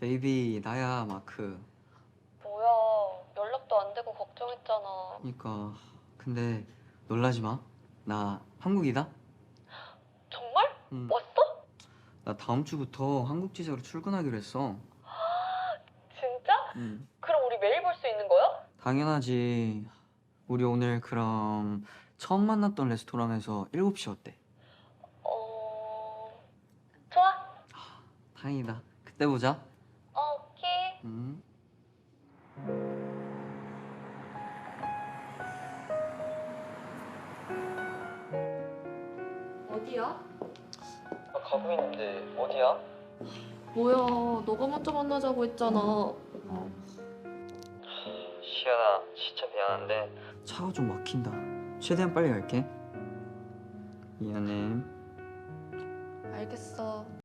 베이비 나야 마크 뭐야 연락도 안 되고 걱정했잖아 그니까 근데 놀라지 마나 한국이다 정말? 응. 왔어? 나 다음 주부터 한국 지사로 출근하기로 했어 진짜? 응. 그럼 우리 매일 볼 수 있는 거야? 당연하지 우리 오늘 그럼 처음 만났던 레스토랑에서 7시 어때? 어... 좋아 다행이다 그때 보자 어, 응. 어디야? 아, 가고 있는데 어디야? 뭐야, 너가 먼저 만나자고 했잖아. 시연아 진짜 미안한데 차가 좀 막힌다 최대한 빨리 갈게 미안해 알겠어.